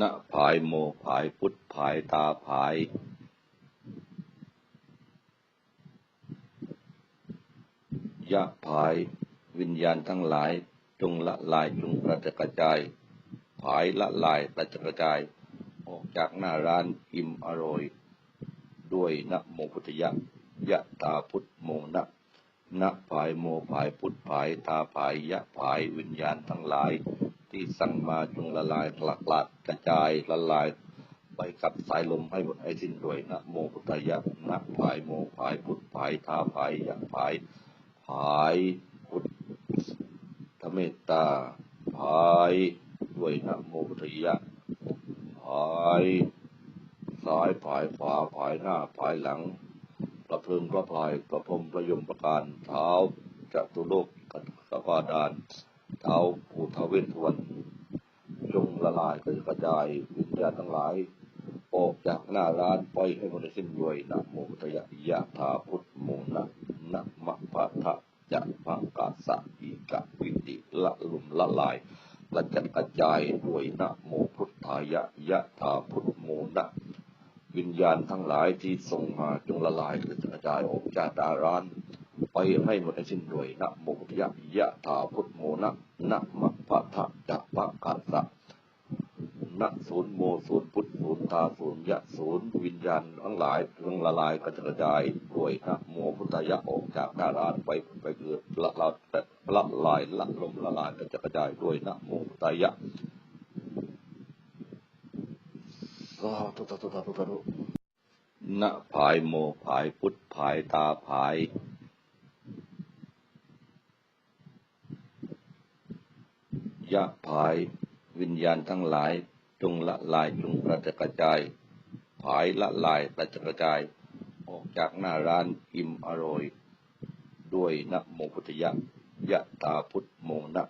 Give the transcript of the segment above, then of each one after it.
ณผายโมผายพุทธผายตาผาย ยะผายวิญญาณทั้งหลายจงละลายจงกระจกระจายผายละลายกระจกระจาย ออกจากหน้าร้านอิ่มอร่อย ด้วยนะโมพุทธยะยะตาพุทธโมนะนะผายโมผายพุทธผายตาผายยะผายวิญญาณทั้งหลาย ที่สั่งมาจงละลายหลักหลัดกระจายละลายไปกับสายลมให้หมดให้สิ้นด้วยนะโมพุทธยะนะผายโมผายพุทธผายตาผายยะผายผายพุทธเมตตาผายด้วยนะโมพุทธยะผายซ้ายผายขวาผายหน้าผายหลัง ประเพลิงประพายประพรมประยมประการเท้าจตุโลกกัสวาดาน เท้าภูทเวทวันจงละลายกระกระจายวิญญาณทั้งหลาย ออกจากหน้าร้านปล่อยให้หมดสิ้นด้วยนะโมพุทธยะยะถาพุทธโมนะนะมะพะทะจะพังกาสะอีกะวิติละลุมละลายละจัดกระจายด้วยนะโมพุทธายะยะถาพุทธโมนะวิญญาณทั้งหลายที่ส่งมาจงละลายกระจายออกจากดาร้าน ไปให้หมดให้สิ้นด้วยนะโมพุทธยะยะถาพุทโมนะนะมะพะทะจะพะกัสสะนะศูนย์โมศูนย์พุทธศูนย์ตาศูนย์ยะศูนย์วิญญาณทั้งหลายจงละลายกระจายด้วยนะโมพุทธยะออกจากดารานไปไปเกิดละละละลายละลมละลายกระจายด้วยนะโมพุทธยะสาธุสาธุสาธุสาธุณผายโมผายพุทธผายตาผาย ยะผาย วิญญาณทั้งหลาย จงละลายจงกระจัดกระจาย ผายละลายกระจัดกระจาย ออกจากหน้าร้านอิ่มอร่อย ด้วยนะโมพุทธยะยะตาพุทธโมนะ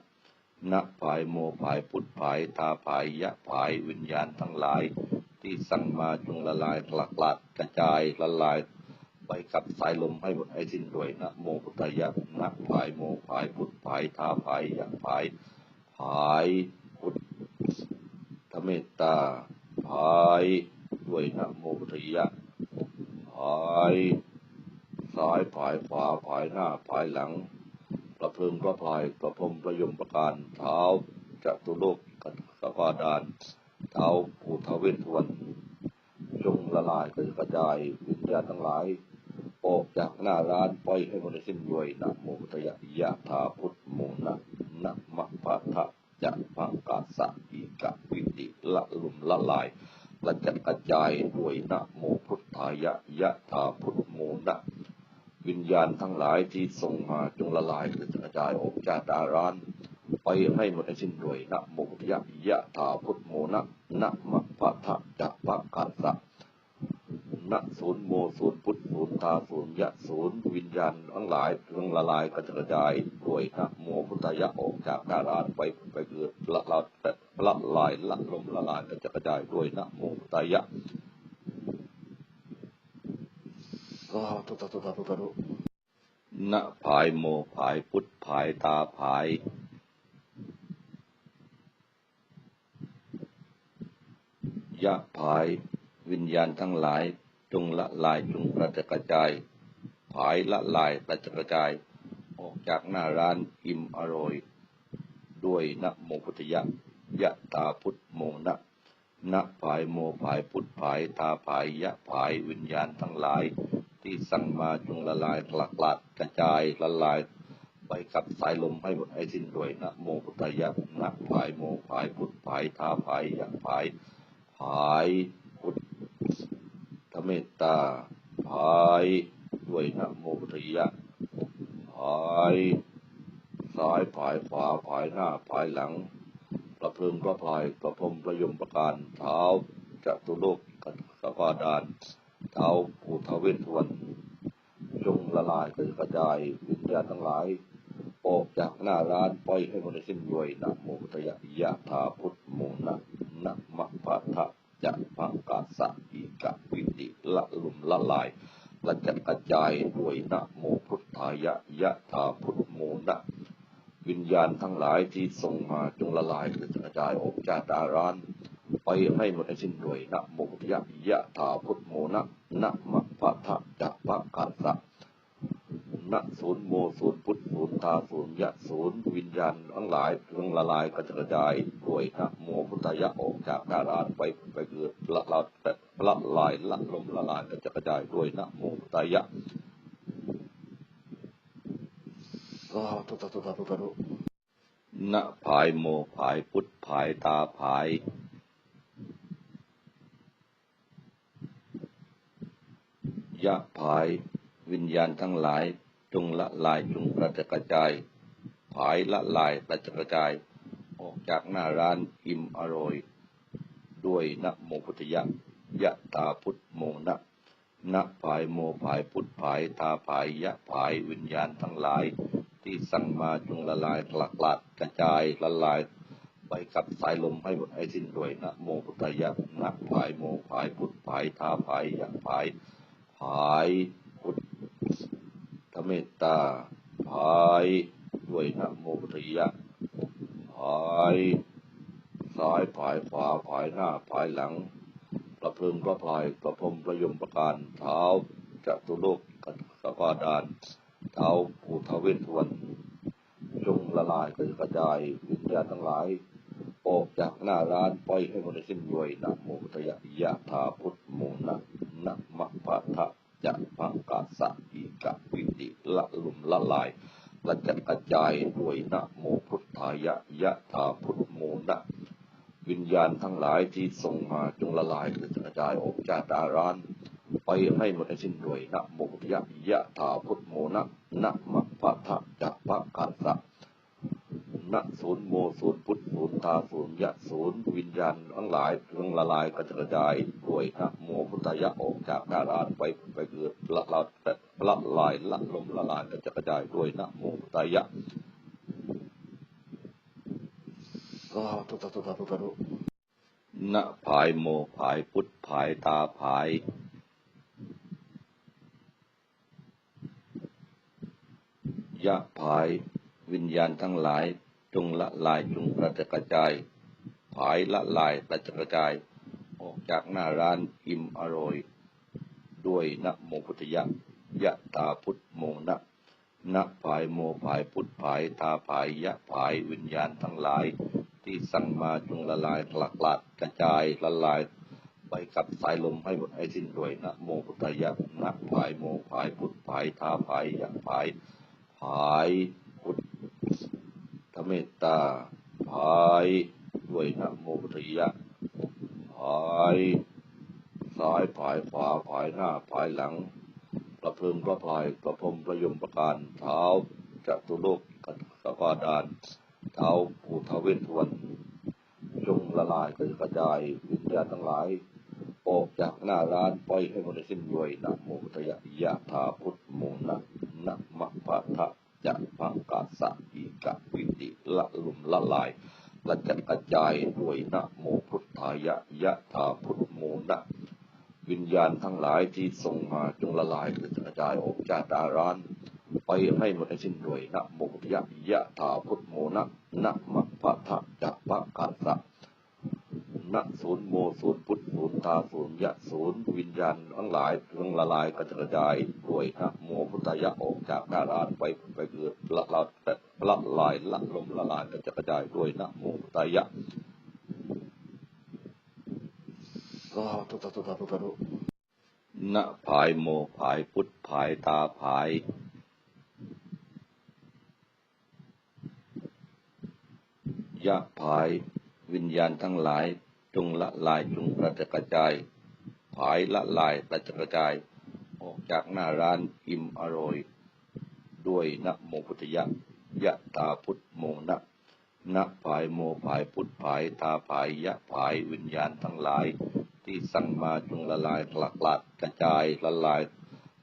นะผายโมผายพุทธผายตาผายยะผายวิญญาณทั้งหลาย ที่สั่งมาจงละลายหลักหลัดกระจายละลายไปกับสายลมให้หมดให้สิ้นด้วยนะโมพุทธยะนะผายโมผายพุทธผายตาผายยะผาย ผายพุทธเมตตาผายด้วยนะโมพุทธยะผายซ้ายผายขวาผายหน้าผายหลัง ประพลิงประพายประพรมประยมประการเท้าจัตุโลกกัสวาดานเท้าภูทเวทวันจงละลายกระจายวิญญาณทั้งหลายออกจากหน้าร้านปล่อยให้หมดสิ้นด้วยนะโมพุทธยะยะถาพุทธโมนะนะมะ พะทะจะพังกาสะอีกะวิติละลุมละลายละจัดกระจายด้วยนะโมพุทธายะยะถาพุทธโมนะวิญญาณทั้งหลายที่ส่งมาจงละลายกระจายออกจากดารานไปให้หมดให้สิ้นด้วยนะโมพุทธยะยะถาพุทธโมนะนะมะพะทะจะพังกาสะ นะศูนย์โมศูนย์พุทธศูนย์ตาศูนย์ยะศูนย์วิญญาณทั้งหลายจงละลายกระจดกระจายด้วยนะโมพุทธยะออกจากดาราไปไปเกิดละละละลายละลมละลายกระจดกระจายด้วยนะโมพุทธยะสาธุสาธุสาธุสาธุณผายโมผายพุทธผายตาผายยะผายวิญญาณทั้งหลาย งละลายจงกระจัดกระจายผายละลายกระจัดกระจาย ออกจากหน้าร้านอิ่มอร่อย ด้วยนะโมพุทธยะยะตาพุทธโมนะนะผายโมผายพุทธผายตาผายยะผายวิญญาณทั้งหลาย ที่สั่งมาจงละลายหลักลัดกระจายละลายไปกับสายลมให้หมดให้สิ้นด้วยนะโมพุทธยะนะผายโมผายพุทธผายตาผายยะผายผาย ตาผายด้วยนะโมพุทธยะผายซ้ายผายขวาผายหน้าผายหลัง ประเพลิงประพายประพรมประยมประการเท้าจตุโลกกัสวาดานเท้าภูทเวทวันจงละลายกระจายวิญญาณทั้งหลาย ออกจากหน้าร้านปล่อยให้หมดสิ้นด้วยนะโมพุทธยะยะถาพุทธมนะนะมะพะทะจะพังกาสะอีกะวิติละลุมละลายละจัดกระจา ยนะโมพุทธายะยะถาพุทธโมนะวิญญาณทั้งหลายที่ส่งมาจงละลายกระจายออกจากดาราน ไปให้หมดสิ้นด้วยนะโมพุทธยะยะถาพุทโมนะนะมะปะทะจะปะกะสะนะศูนย์โมศูนย์พุทธศูนย์ตาศูนย์ยะศูนย์วิญญาณทั้งหลายเรื่องละลายกระจายด้วยนะโมพุทธายะออกจากดารานไปไปเกิดละละละลายละลมละลายกระจายด้วยนะโมพุทธายะ สาธุสาธุสาธุสาธุนะภายโมภายพุทธภายตาภายยะภายวิญญาณทั้งหลายจงละลายจงกระจกระจาย ภายละลายกระจกระจาย ออกจากหน้าร้านอิ่มอร่อย ด้วยนะโมพุทธยะยะตาพุทธโมนะนะภายโมภายพุทธภายตาภายยะภายวิญญาณทั้งหลาย ที่สั่งมาจงละลายกลักลาดกระจายละลายไปกับสายลมให้หมดให้สิ้นด้วยนะโมพุทธยะนะภายโมภายพุทธภายตาภายยะภายภายพุทธเมตตาภายด้วยนะโมพุทธยะภายซ้ายภายขวาภายหน้าภายหลัง ประพิงประพายประพรมประยมประการเท้าจตุโลกกัสกาดาน เท้าภูทาเวททวนจงละลายกระจายวิญญาณทั้งหลาย ออกจากหน้าร้านปล่อยให้หมดสิ้นด้วยนะโมพุทธยะยะธาพุทธโมนะนะมะปะทะจะพังกาสะอีกะวิติละลุมละลายกระจัดกระจายด้วยนะโมพุทธายะยะธาพุทธโมนะวิญญาณทั้งหลายที่ส่งมาจงละลายกระจัดกระจายออกจากดาร้าน ไปให้หมดสิ้นด้วยนะโมพุทธยะยะธาพุทโมนะนะมะปะทะจะพังกาสะนะศูนย์โมศูนย์พุทธศูนย์ตาศูนย์ยะศูนย์วิญญาณทั้งหลายเรื่องละลายกระจายจายด้วยนะโมพุทธยะออกจากดารานไปไปเกิดละละละลายละลมละลายกระจายจายด้วยนะโมพุทธยะสาธุสาธุสาธุสาธุนะภายโมภายพุทธภายตาภาย ยะภาย วิญญาณทั้งหลาย จงละลายจงกระจกระจาย ภายละลายกระจกระจาย ออกจากหน้าร้านอิ่มอร่อย ด้วยนะโมพุทธยะยะตาพุทธโมนะนะภายโมภายพุทธภายตาภายยะภายวิญญาณทั้งหลาย ที่สั่งมาจงละลายกลักลาดกระจายละลายไปกับสายลมให้หมดให้สิ้นด้วยนะโมพุทธยะนะภายโมภายพุทธภายตาภายยะภาย ภายพุทธเมตตาภายด้วยนะโมพุทธายะภายซ้ายภายขวาภายหน้าภายหลัง ประเพิงประพายประพรมประยมประการเท้าจตุโลกกัสกาดานเท้าภูทเวททวนจงละลายกระจายกระจายวิญญาณทั้งหลาย ออกจากหน้าร้านไปให้หมดสิ้นด้วยนะโมพุทธยะยะธาพุทธโมนะนะมะปะทะจะพังกาสะอีกะวิติละลุมละลายกระจัดกระจายด้วยนะโมพุทธายะยะธาพุทธโมนะวิญญาณทั้งหลายที่ส่งมาจงละลายกระจัดกระจายออกจากดาร้านไปให้หมดสิ้นด้วยนะโมพุทธยะยะธาพุทธโมนะนะมะปะทะจะพังกาสะ นะศูนย์โมศูนย์พุทธศูนย์ตาศูนย์ยะศูนย์วิญญาณทั้งหลายเรื่องละลายกระจายกระจายด้วยนะโมพุทธายะออกจากดารานไปไปเกิดละละละลายละลมละลายกระจายกระจายด้วยนะโมพุทธายะสาธุสาธุสาธุสาธุนะภายโมภายพุทธภายตาภายยะภายวิญญาณทั้งหลาย จงละลายจงกระจกระจายภายละลายกระจกระจาย ออกจากหน้าร้านอิ่มอร่อย ด้วยนะโมพุทธยะยะตาพุทธโมนะนะภายโมภายพุทธภายตาภายยะภายวิญญาณทั้งหลาย ที่สั่งมาจงละลายกลักลาดกระจายละลาย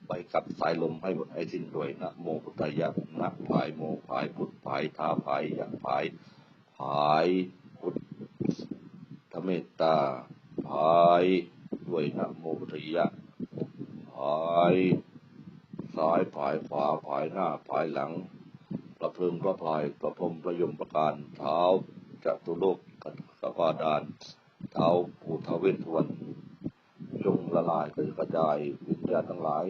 ไปกับสายลมให้หมดให้สิ้นด้วยนะโมพุทธยะนะภายโมภายพุทธภายตาภายยะภายภาย ทธเมตตาภายด้วยนะโมพุทธายะภายซ้ายภายขวาภายหน้าภายหลัง ประเพิงประพายประพรมประยมประการเท้าจตุโลกกัสกาดานเท้าภูทเวททวนจงละลายกระจายวิญญาณทั้งหลาย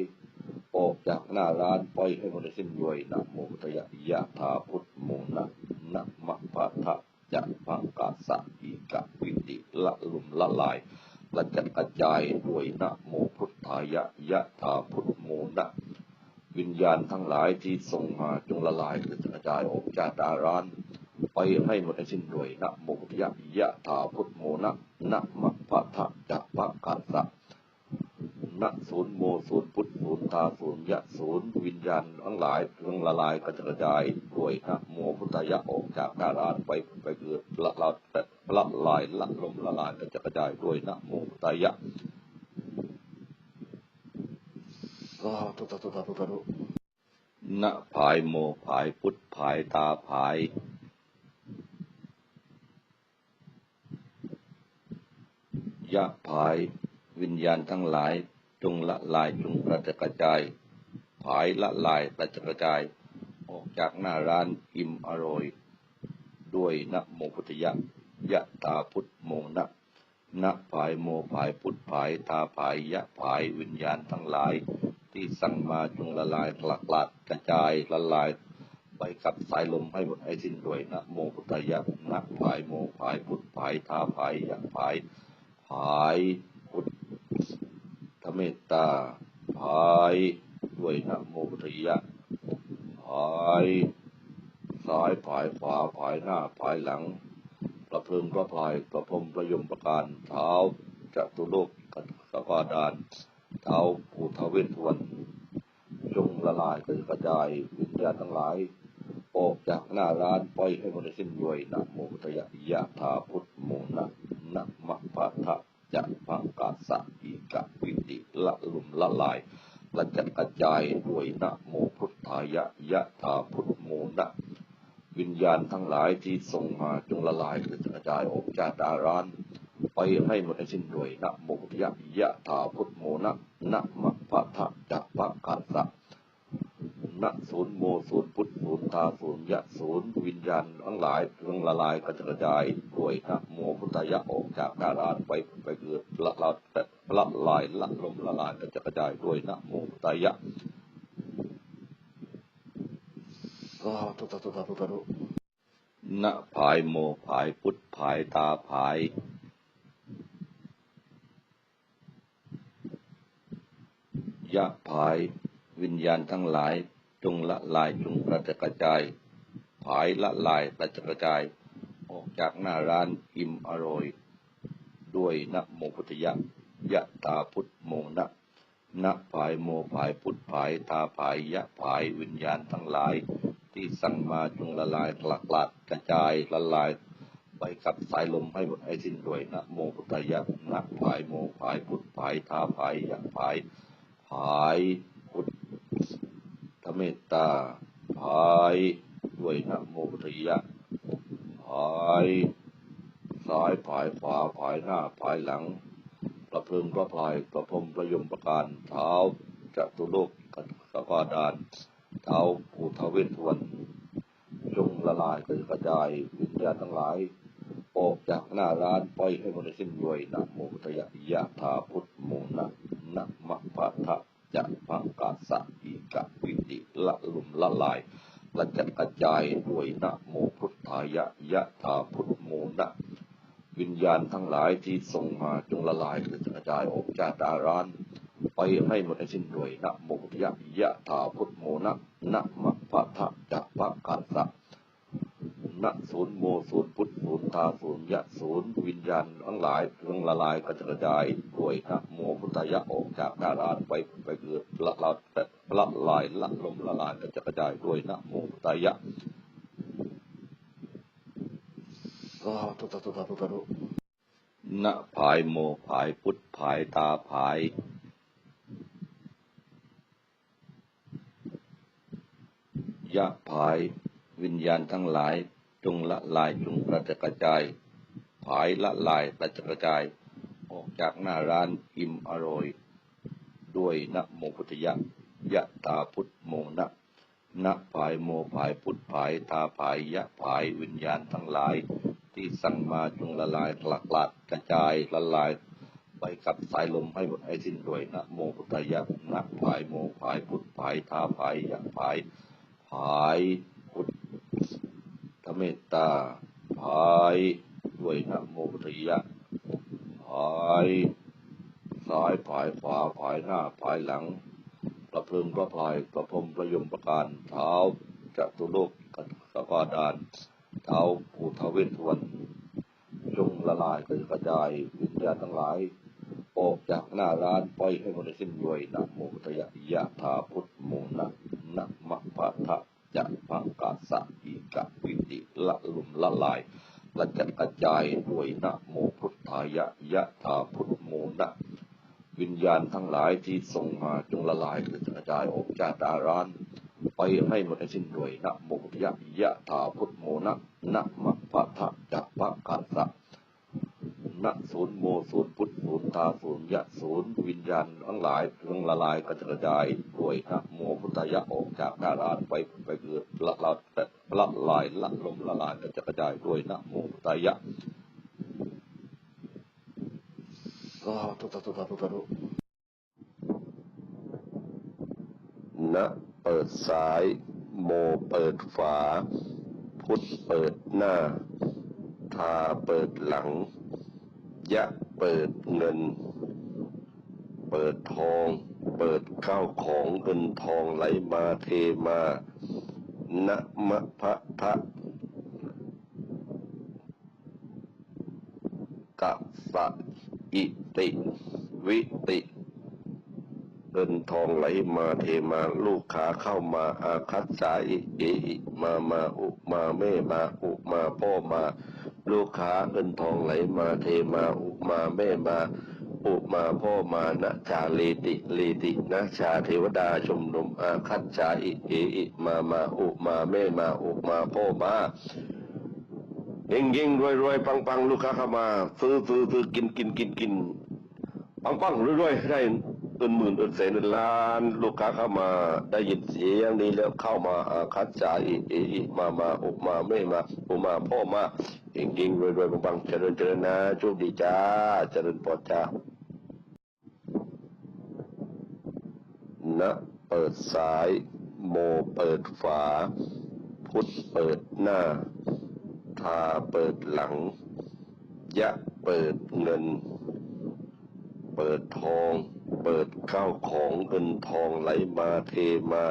ออกจากหน้าร้านไปให้หมดสิ้นด้วยนะโมพุทยะยะธาพุทโมนะนะมะพะทะ จะพังกาสะอีกะวิติละลุมละลายละจัดกระจายด้วยนะโมพุทธายะยะธาพุทโมนะวิญญาณทั้งหลายที่ส่งมาจงละลายกระจายออกจากดาร้านไปให้หมดสิ้นด้วยนะโมพุทธยะยะธาพุทโมนะนะมะพะทะจะพังกาสะ ณศูนย์โมศูนย์พุทธศูนย์ตาศูนย์ยะศูนย์วิญญาณทั้งหลายเรื่องละลายกระจายด้วยนะโมพุทธยะออกจากดารานไปไปเกิดละละละลายละลมละลายกระจายด้วยนะโมพุทธยะสาธุสาธุสาธุสาธุณภายโมภายพุทธภายตาภายยะภายวิญญาณทั้งหลาย จงละลายจงกระจัดกระจาย ผายละลายกระจัดกระจาย ออกจากหน้าร้านอิ่มอร่อย ด้วยนะโมพุทธยะยะตาพุทธโมนะนะผายโมผายพุทธผายตาผายยะผายวิญญาณทั้งหลาย ที่สั่งมาจงละลายหลักลาดกระจายละลายไปกับสายลมให้หมดให้สิ้นด้วยนะโมพุทธยะนะผายโมผายพุทธผายตาผายยะผายผาย เมตตาภายด้วยนะโมทยะภายซ้ายภายขวาภายหน้าภายหลัง ประเพิงประพายประพรมประยมประการเท้าจตุโลกกัสกาดานเท้าภูทเวททวนจงละลายกระจายวิญญาณทั้งหลายออกจากหน้าร้านไปให้หมดสิ้นด้วยนะโมทยะยะธาพุทธโมนะนะทะจะพังกาสะอีกะวิติละลุมละลายละ จายด้วยนะโมพุทธายะยะธาพุทโมนะวิญญาณทั้งหลายที่ส่งมาจงละลายกระจายออกจากดาร้านไปให้หมดสิ้นด้วยนะโมพุทธยะยะธาพุทโมนะนะมะพะทะจะพังกาสะณศูนย์โมศูนย์พุทธศูนย์ตาศูนย์ยะศูนย์วิญญาณทั้งหลายเรื่องละลายกระจายด้วยนะโมพุทธายะออกจากดารานไปไปเกิดละละ ละลายละลมละลายกระจายด้วยนะโมพุทธายะสาธุสาธุสาธุสาธุณภายโมภายพุทธภายตาภายยะภายวิญญาณทั้งหลาย จงละลายจงกระจกระจายผายละลายกระจกระจาย ออกจากหน้าร้านอิ่มอร่อย ด้วยนะโมพุทธยะ ยะตาพุทธโมนะนะผายโมผายพุทธผายตาผายยะผายวิญญาณทั้งหลาย ที่สั่งมาจงละลายหลักลาดกระจายละลายไปกับสายลมให้หมดให้สิ้นด้วยนะโมพุทธยะนะผายโมผายพุทธผายตาผายยะผายผายพุทธทเมตตาภายด้วยนะโมพุทธยะภายซ้ายภายขวาภายหน้าภายหลัง ประเพิงประพายประพรมประยมประการเท้าจตุโลกกันสกาดานเท้าภูทเวททวนจงละลายกระจายวิญญาณทั้งหลายออกจากหน้าร้านไปให้หมดสิ้นด้วยนะโมพุทธยะยะธาพุทธโมนะนะมะพะทะจะพังกาสะอีกะวิติละลุมละลายละจัดกระจายด้วยนะโมพุทธายะยะธาพุทธโมนะ วิญญาณทั้งหลายที่ส่งมาจงละลายกระจายออกจากดารานไปให้หมดสิ้นด้วยนะโมยะยะธาพุทธโมนะนะมะพะทะจะพังกาสะณศูนย์โมศูนย์พุทธศูนย์ตาศูนย์ยะศูนย์วิญญาณทั้งหลายเรื่องละลายกระจายด้วยนะโมพุทธยะออกจากดารานไปไปเกิดละละละลายละลมละลายกระจายด้วยนะโมพุทธยะ สาธุสาธุสาธุสาธุณภายโมภายพุทธภายตาภายยะภายวิญญาณทั้งหลาย จงละลายจงกระจัดกระจายผายละลายกระจัดกระจาย ออกจากหน้าร้านอิ่มอร่อย ด้วยนะโมพุทธยะยะตาพุทธโมนะนะผายโมผายพุทธผายตาผายยะผายวิญญาณทั้งหลาย ที่สั่งมาจงละลายหลักหลักกระจายละลายไปกับสายลมให้หมดให้สิ้นด้วยนะโมพุทธายะนะภายโมภายพุทธภายทาภายยะภายภายพุทธเมตตาภายด้วยนะโมพุทธายะภายซ้ายภายขวาภายหน้าภายหลังประพึงประพายประพรมประยมประการเท้าจตุโลกกกวาดานเท้า ทเวททวันจงละลายกระจายวิญญาณทั้งหลาย ออกจากหน้าร้านไปให้หมดสิ้นด้วยนะโมตยะยะธาพุทธโมนะนะมะพะทะจะพังกาสะอีกะวิติละลุมละลายละจัดกระจายด้วยนะโมพุทธายะยะธาพุทธโมนะวิญญาณทั้งหลายที่ส่งมาจงละลายกระจายออกจากหน้าร้าน ไปให้หมดสิ้นด้วยนะโมพุทธยะยะธาพุทธโมนะนะมะ พะทะจะพังกาสะณศูนย์โมศูนย์พุทธศูนย์ตาศูนย์ยะศูนย์วิญญาณทั้งหลายทั้งละลายกระจายด้วยนะโมพุทธยะออกจากหน้าร้านไปไปเกิดละละละลายละลมละลายกระจายด้วยนะโมพุทธยะสาธุสาธุสาธุสาธุนะเปิดซ้ายโมเปิดฝา พุทธเปิดหน้า ทาเปิดหลัง ยะเปิดเงิน เปิดทอง เปิดข้าวของเงินทองไหลมาเทมานะมะพะทะกะสะอิติ วิติเงินทองไหลมาเทมาลูกค้าเข้ามาอาคัตสาอิเออิมามาอุ มาเมมาอุมาพ่อมาลูกค้าเงินทองไหลมาเทมาอุมาเมมาอุมาพ่อมานะชาลีติลีตินะชาเทวดาชมนุมอาคัตสาอิเออิมามาอุมาเมมาอุมาพ่อมาเฮงเฮงรวยรวยปังปังลูกค้าเข้ามาซื้อซื้อซื้อกินกินกินกินปังปังรวยๆได้ เงินหมื่นเงินแสนเงินล้าน ลูกค้าเข้ามาได้ยินเสียงนี้แล้วเข้ามาอาคัดใจาอีอีอีมามาอุมาไม่มาอุมาพ่อมาเก่งเก่งรวยรวยปังเจริญเจริญนะโชคดีจ้าเจริญปอดจ้านะเปิดซ้าย โมเปิดฝา พุทธเปิดหน้า ทาเปิดหลัง ยะเปิดเงิน เปิดทอง เปิดข้าวของเงินทองไหลมาเทมา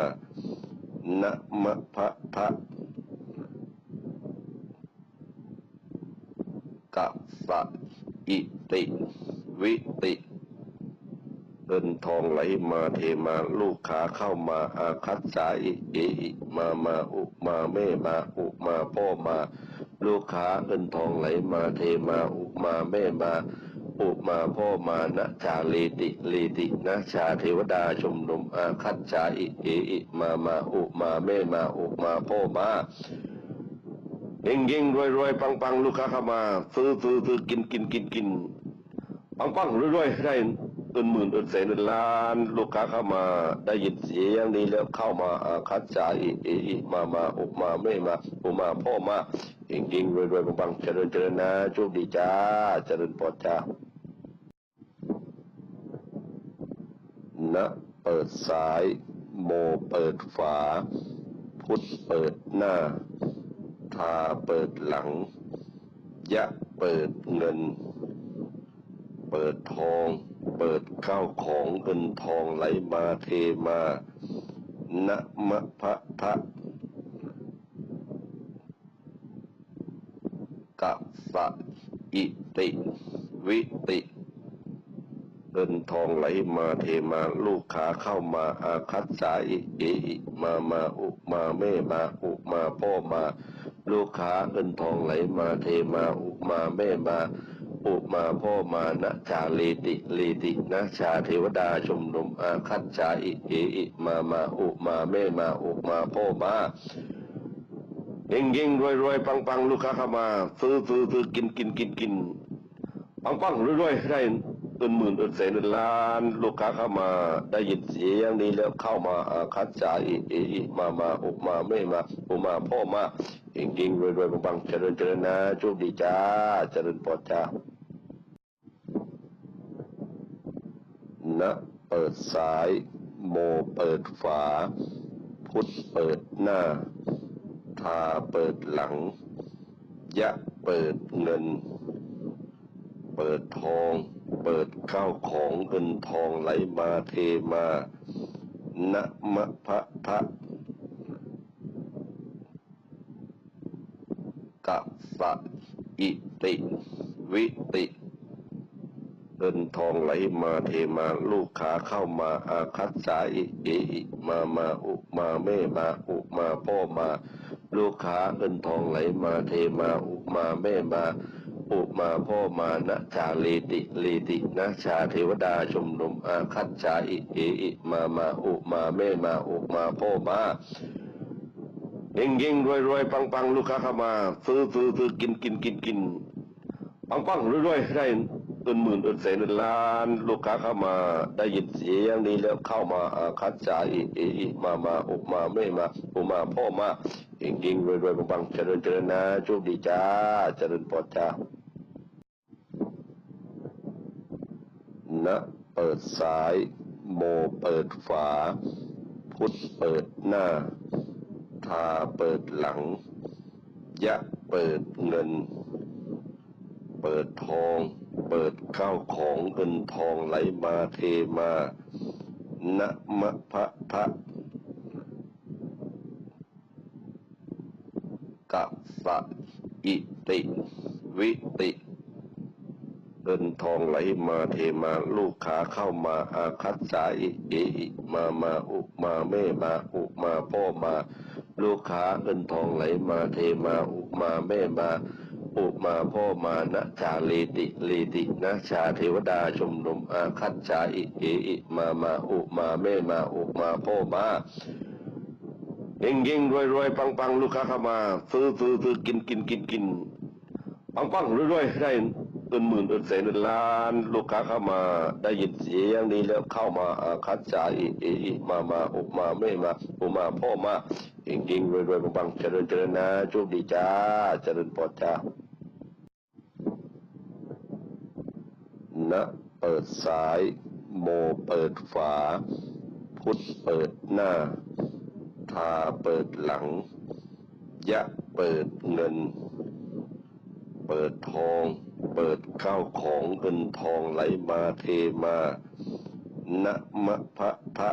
นะมะพะทะกะสะอิติ วิติเงินทองไหลมาเทมาลูกค้าเข้ามาอาคัตสาอิเออิมามาอุมาเมมาอุมาพ่อมา ลูกค้าเงินทองไหลมาเทมาอุมาแม่มา อุมาพ่อมานะชาลีติลีตินะชาเทวดาชมนมอาคัตชาอิเออิมามาอุมาแม่มาอุมาพ่อมาเฮงเฮงรวยรวยปังปังลูกค้าเข้ามาซื้อซื้อซื้อกินกินกินกินปังปังรวยรวยได้เงินหมื่นเงินแสนเงินล้าน ลูกค้าเข้ามาได้ยินเสียงนี้แล้วเข้ามาอาคัตชาอิเออิมามาอุมาแม่มาอุมาพ่อมาเฮงเฮงรวยรวยปังปังเจริญเจริญนะโชคดีจ้า เจริญปอดจ้า นะเปิดซ้าย โมเปิดฝา พุทธเปิดหน้า ทาเปิดหลัง ยะเปิดเงิน เปิดทอง เปิดข้าวของเงินทองไหลมาเทมานะมะพะทะกะสะอิติ วิติ เงินทองไหลมาเทมาลูกค้าเข้ามาอาคัตสาอิเออิมามาอุมาแม่มาอุมาพ่อมา ลูกค้าเงินทองไหลมาเทมาอุมาแม่มาอุมาพ่อมานะชาลีติลีตินะชาเทวดาชมนุมอาคัตสาอิเออิมามาอุมาแม่มาอุมาพ่อมาเฮงเฮงรวยรวยปังปังลูกค้าเข้ามาซื้อซื้อซื้อกินกินกินกินปังปังรวยๆได้ เงินหมื่นเงินแสนเงินล้าน ลูกค้าเข้ามาได้ยินเสียงนี้แล้วเข้ามาอาคัตจาอิเออมามาอุมาไม่มาอุมาพ่อมาเองยิงรวยรวยๆปังเจริญเจริญนะโชคดีจ้าเจริญปอดจ้านะเปิดสายโมเปิดฝา พุทธเปิดหน้า ทาเปิดหลัง ยะเปิดเงิน เปิดทอง เปิดข้าวของเงินทองไหลมาเทมานะมะพะทะกะสะอิติ วิติเงินทองไหลมาเทมาลูกค้าเข้ามาอาคัสสาอิเออิมามาอุมาเมมาอุมาพ่อมา ลูกค้าเงินทองไหลมาเทมาอุมาเมมา อุมาพ่อมานะชาเลติเลตินะชาเทวดาชมนุมอาคัสสาอิเออิมามาอุมาเมมาอุมาพ่อมาเฮงเฮงรวยรวยปังปังลูกค้าเข้ามาซื้อซื้อซื้อกินกินกินกินปังปังรวยรวยได้เงินหมื่นเงินแสนเงินล้าน ลูกค้าเข้ามาได้ยินเสียงนี้แล้วเข้ามาอาคัดจ่ายอีอีอีมามาอกมาไม่มาอุมาพ่อมาเฮงเฮงรวยรวยปังปังเจริญเจริญนะโชคดีจ้าเจริญปลอดจ้า นะเปิดสาย โมเปิดฝา พุทธเปิดหน้า ทาเปิดหลัง ยะเปิดเงิน เปิดทอง เปิดข้าวของเงินทองไหลมาเทมานะมะพะทะกะสะอิติ วิติ เงินทองไหลมาเทมาลูกค้าเข้ามาอาคัสสาอิเออิมามาอุมาเมมาอุมาพ่อมา ลูกค้าเงินทองไหลมาเทมาอุมาแม่มาอุมาพ่อมานะชาเลติเลตินะชาเทวดาชมนมอาคัตชาอิเออิมามาอุมาแม่มาอุมาพ่อมาเฮงเฮงรวยรวยปังปังลูกค้าเข้ามาซื้อซื้อซื้อกินกินกินกินปังปังรวยรวยได้ เงินหมื่นเงินแสนเงินล้าน ลูกค้าเข้ามาได้ยินเสียงนี้แล้วเข้ามาอาคัตชาอิเอมามาอุมาแม่มาอุมาพ่อมาเฮงเฮงรวยรวยปังปังเจริญเจริญนะโชคดีจ้าเจริญปอดจ้านะเปิดสายโมเปิดฝา พุทธเปิดหน้าทาเปิดหลัง ยะเปิดเงิน เปิดทอง เปิดข้าวของเงินทองไหลมาเทมานะมะพะทะ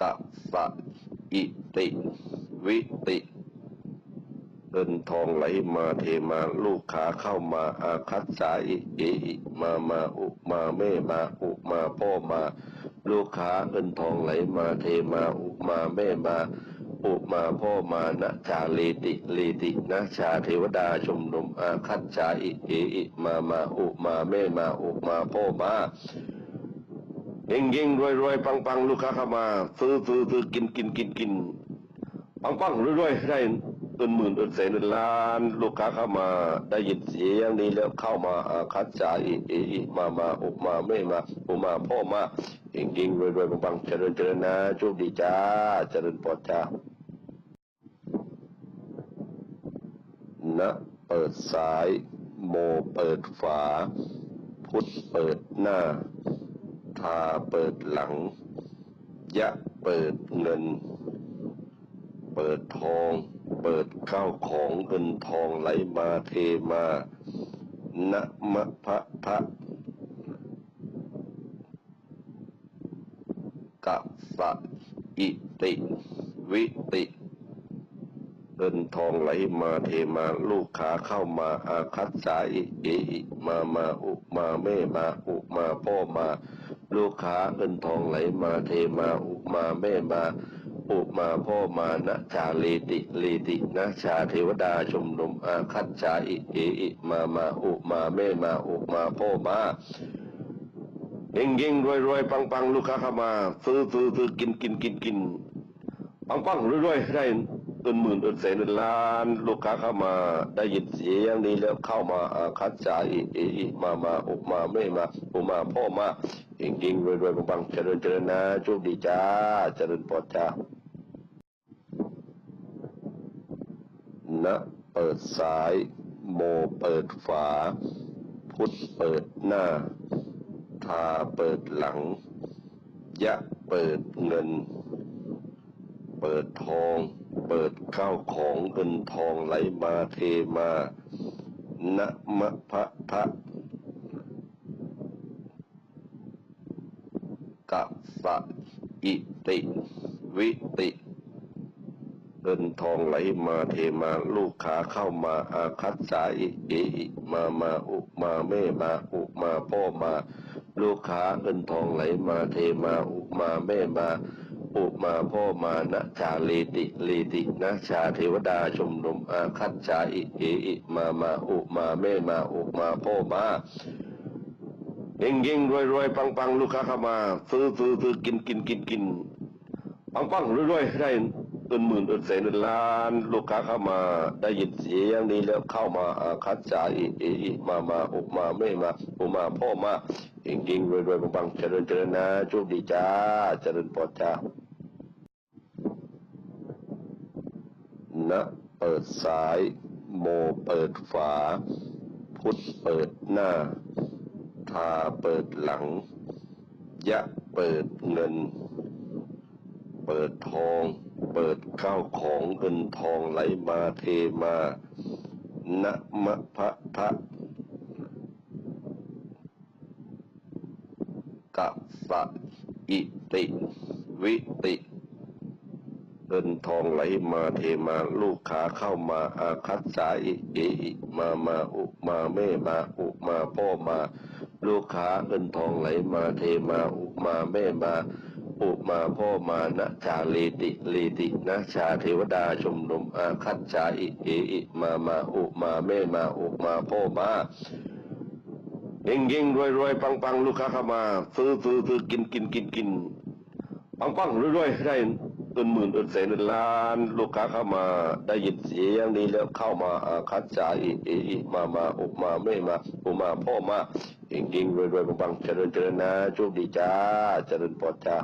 กะสะอิติ วิติเงินทองไหลมาเทมาลูกค้าเข้ามาอาคัสสาอิเออิมามาอุมาเมมาอุมาพ่อมา ลูกค้าเงินทองไหลมาเทมาอุมาแม่มา อุมาพ่อมานะชาเลติเลตินะชาเทวดาชมนุมอาคัสสาอิเออิมามาอุมาแม่มาอุมาพ่อมาเฮงเฮงรวยรวยปังปังลูกค้าเข้ามา ซื้อซื้อซื้อกินกินกินกินปังปังรวยรวยได้เงินหมื่นเงินแสนเงินล้านลูกค้าเข้ามา ได้ยินเสียงนี้แล้วเข้ามาอาคัดจ่ายอีอีอีมามาอุมาไม่มาอุมาพ่อมาเฮงเฮงรวยรวยปังปังเจริญเจริญนะโชคดีจ้า เจริญปลอดจ้า นะเปิดสาย โมเปิดฝา พุทธเปิดหน้า ทาเปิดหลัง ยะเปิดเงิน เปิดทอง เปิดข้าวของเงินทองไหลมาเทมานะมะพะทะกะสะอิติ วิติ เงินทองไหลมาเทมาลูกค้าเข้ามาอาคัสสาอิเออิมามาอุมาแม่มาอุมาพ่อมา ลูกค้าเงินทองไหลมาเทมาอุมาแม่มาอุมาพ่อมานะชาเลติเลตินะชาเทวดาชมนมอาคัสสาอิเออิมามาอุมาแม่มาอุมาพ่อมาเฮงเฮงรวยรวยปังปังลูกค้าเข้ามาซื้อซื้อซื้อกินกินกินกินปังปังรวยรวยได้ เป็นหมื่นเป็นแสนเป็นล้าน ลูกค้าเข้ามาได้ยินเสียงนี้แล้วเข้ามาอาคัดจ่าอีมามาออกมาไม่มาออกมาพ่อมาจริงๆริยรวยรวยบางเจริญเจริญนะโชคดีจ้าเจริญปอดจ้านะเปิดสายโมเปิดฝา พุทธเปิดหน้า ทาเปิดหลัง ยะเปิดเงิน เปิดทอง เปิดข้าวของเงินทองไหลมาเทมานะมะพะทะกะสะอิติ วิติเงินทองไหลมาเทมาลูกค้าเข้ามาอาคัตสาอิเออิมามาอุมาเมมาอุมาพ่อมา ลูกค้าเงินทองไหลมาเทมาอุมาเมมา อุมาพ่อมานะชาลีติลีตินะชาเทวดาชมนุมอาคัตสาอิเออิมามาอุมาเมมาอุมาพ่อมาเฮงเฮงรวยรวยปังปังลูกค้าเข้ามาซื้อซื้อซื้อกินกินกินกินปังปังรวยรวยได้เงินหมื่นเงินแสนเงินล้านลูกค้าเข้ามาได้ยินเสียงนี้แล้วเข้ามาอาคัดจ่ายเออิมามาอุมาไม่มาอุมาพ่อมาเฮงเฮงรวยรวยปังปังเจริญเจริญนะโชคดีจ้าเจริญปอดจ้า นะเปิดซ้าย โมเปิดฝา พุทธเปิดหน้า ทาเปิดหลัง ยะเปิดเงิน เปิดทอง เปิดข้าวของเงินทองไหลมาเทมานะมะพะทะกะสะอิติ วิติ งินทองไหลมาเทมาลูกค้าเข้ามาอาคัตสาอิเออิมามาอุมาเมมาอุมาพ่อมา ลูกค้าเงินทองไหลมาเทมาอุมาเมมาอุมาพ่อมานะชาลีติลีตินะชาเทวดาชมนมอาคัตสาอิเออิมามาอุมาเมมาอุมาพ่อมาเฮงเฮงรวยรวยปังปังลูกค้าเข้ามาซื้อซื้อซื้อกินกินกินกินปังปังรวยรวยได้ เงินหมื่นเงินแสนเงินล้าน ลูกค้าเข้ามาได้ยินเสียงนี้แล้วเข้ามาอาคัดจ่ายอีอีอีมามาอุมาไม่มาอุมาพ่อมาเก่งๆรวยๆบางๆเจริญเจริญนะโชคดีจ้าเจริญปอดจ้า